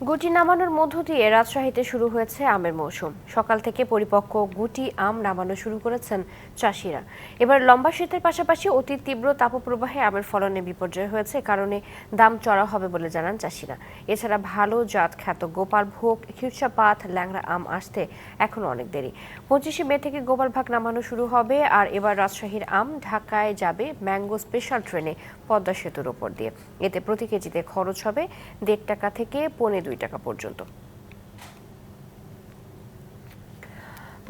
গুটি নামানোর মধ্য দিয়ে রাজশাহীতে শুরু হয়েছে আমের মৌসুম। সকাল থেকে পরিপক্ক গুটি আম নামানো শুরু করেছেন চাষিরা। এবার লম্বা শীতের পাশাপাশি অতি তীব্র তাপপ্রবাহে আমের ফলনে বিপর্যয় হয়েছে কারণে দাম চড়া হবে বলে জানান চাষিরা। এছাড়া ভালো জাত খ্যাত গোপাল ভোগ খিরসাপাত ল্যাংড়া আম আসতে এখনও অনেক দেরি। পঁচিশে মে থেকে গোপাল ভাগ নামানো শুরু হবে, আর এবার রাজশাহীর আম ঢাকায় যাবে ম্যাঙ্গো স্পেশাল ট্রেনে পদ্মা সেতুর ওপর দিয়ে। এতে প্রতি কেজিতে খরচ হবে দেড় টাকা থেকে পৌনে দুই টাকা পর্যন্ত।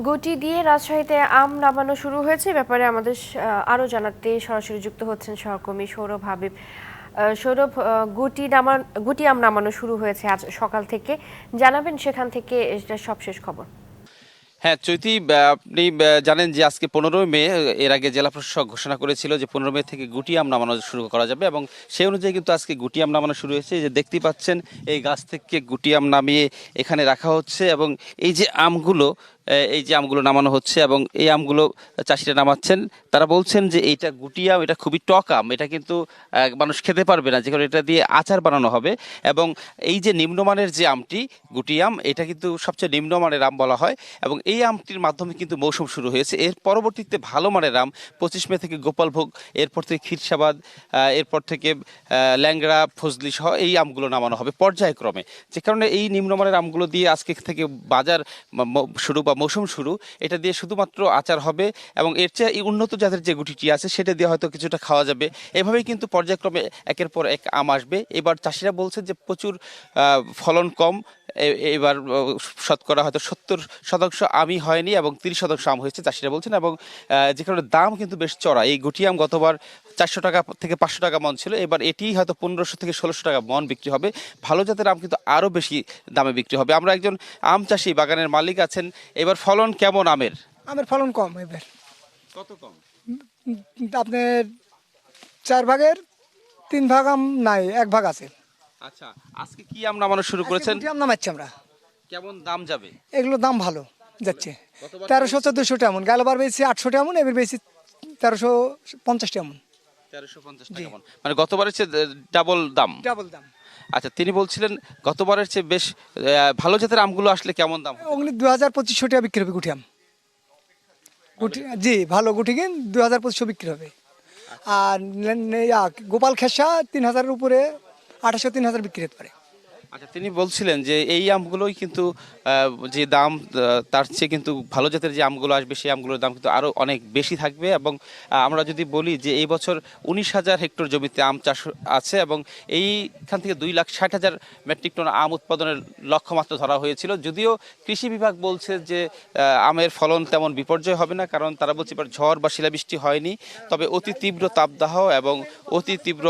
গুটি দিয়ে রাজশাহীতে আম নামানো শুরু হয়েছে। ব্যাপারে আমাদের আরও জানাতে সরাসরি যুক্ত হচ্ছেন সহকর্মী সৌরভ হাবিব। সৌরভ গুটি নামান, গুটি আম নামানো শুরু হয়েছে আজ সকাল থেকে। জানাবেন সেখান থেকে এটা সবশেষ খবর। হ্যাঁ চৈতি আপনি জানেন যে আজকে পনেরোই মে, এর আগে জেলা প্রশাসক ঘোষণা করেছিল যে পনেরো মে থেকে গুটি আম নামানো শুরু করা যাবে এবং সেই অনুযায়ী কিন্তু আজকে গুটি আম নামানো শুরু হয়েছে। যে দেখতে পাচ্ছেন, এই গাছ থেকে গুটি আম নামিয়ে এখানে রাখা হচ্ছে এবং এই যে আমগুলো এই যে আমগুলো নামানো হচ্ছে এবং এই আমগুলো চাষিরা নামাচ্ছেন, তারা বলছেন যে এইটা গুটি আম, এটা খুবই টক আম, এটা কিন্তু মানুষ খেতে পারবে না, যে কারণে এটা দিয়ে আচার বানানো হবে এবং এই যে নিম্নমানের যে আমটি, গুটি আম, এটা কিন্তু সবচেয়ে নিম্নমানের আম বলা হয় এবং এই আমটির মাধ্যমে কিন্তু মৌসুম শুরু হয়েছে। এর পরবর্তীতে ভালো মানের আম, পঁচিশ মে থেকে গোপালভোগ, এরপর থেকে ক্ষীরসাবাদ এরপর থেকে ল্যাংড়া, ফজলি সহ এই আমগুলো নামানো হবে পর্যায়ক্রমে। যে কারণে এই নিম্নমানের আমগুলো দিয়ে আজকে থেকে বাজার শুরু বা মৌসুম শুরু, এটা দিয়ে শুধুমাত্র আচার হবে এবং এর চেয়ে এই উন্নত জাতের যে গুটিটি আছে, সেটা দিয়ে হয়তো কিছুটা খাওয়া যাবে। এভাবেই কিন্তু পর্যায়ক্রমে একের পর এক আম আসবে। এবার চাষিরা বলছে যে প্রচুর ফলন কম। এবার শতকরা হয়তো সত্তর শতাংশ আমই হয়নি এবং তিরিশ শতাংশ আম হয়েছে, চাষিরা বলছেন। এবং যে কারণে দাম কিন্তু বেশ চড়া। এই গুটি আম গতবার চারশো টাকা থেকে পাঁচশো টাকা মন ছিল। এবার এটি হয়তো পনেরোশো থেকে ষোলোশো টাকা মন বিক্রি হবে। ভালো জাতের আম কিন্তু আরও বেশি দামে বিক্রি হবে। আমরা একজন আম চাষি বাগানের মালিক আছেন। এবার ফলন কেমন আমের? আমের ফলন কম এবার। কত কম? আপনার চার ভাগের তিন ভাগ আম নাই এক ভাগ আছে। আচ্ছা আজকে কি আম নামানো শুরু করেছেন? আম নামাচ্ছি আমরা। কেমন দাম যাবে? এগুলোর দাম ভালো যাচ্ছে। তেরোশো চোদ্দোশো এমন। গেলবার বেশি আটশোটা এমন এবার বেশি তেরোশো পঞ্চাশটা এমন। তেরোশো পঞ্চাশ টাকা মণ। মানে গতবারের চেয়ে ডাবল দাম। ডাবল দাম। আচ্ছা তিনি বলছিলেন গতবারের চেয়ে বেশ ভালো জাতের আমগুলো আসলে কেমন দাম? ওগুলি দু হাজার পঁচিশশো টাকা বিক্রি হবে গুটি আম। গুটি জি ভালো গুটি কিন দু হাজার পঁচিশশো বিক্রি হবে। আর নে- ইয়া, গোপাল খেসা তিন হাজারের উপরে আঠাশশো তিন হাজার বিক্রি হতে পারে। আচ্ছা তিনি বলছিলেন যে এই আমগুলোই কিন্তু যে দাম তার চেয়ে কিন্তু ভালো জাতের যে আমগুলো আসবে, সেই আমগুলোর দাম কিন্তু আরও অনেক বেশি থাকবে এবং আমরা যদি বলি যে এই বছর উনিশ হাজার হেক্টর জমিতে আম চাষ আছে এবং এইখান থেকে দুই লাখ ষাট হাজার মেট্রিক টন আম উৎপাদনের লক্ষ্যমাত্রা ধরা হয়েছিল। যদিও কৃষি বিভাগ বলছে যে আমের ফলন তেমন বিপর্যয় হবে না, কারণ তারা বলছে এবার ঝড় বা শিলাবৃষ্টি হয়নি। তবে অতি তীব্র তাপদাহ এবং অতি তীব্র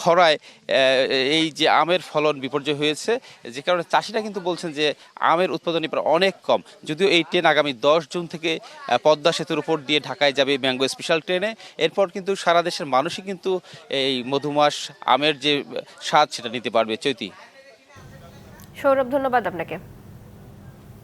খরায় এই যে আমের ফলন বিপর্যয় হয়েছে, যে কারণে চাষিরা কিন্তু বলছেন যে আমের উৎপাদন এবার অনেক কম। যদিও এই ট্রেন আগামী দশ জুন থেকে পদ্মা সেতুর উপর দিয়ে ঢাকায় যাবে ম্যাঙ্গো স্পেশাল ট্রেনে। এরপর কিন্তু সারা দেশের মানুষই কিন্তু এই মধুমাস আমের যে স্বাদ সেটা নিতে পারবে। চৈতি। সৌরভ, ধন্যবাদ আপনাকে।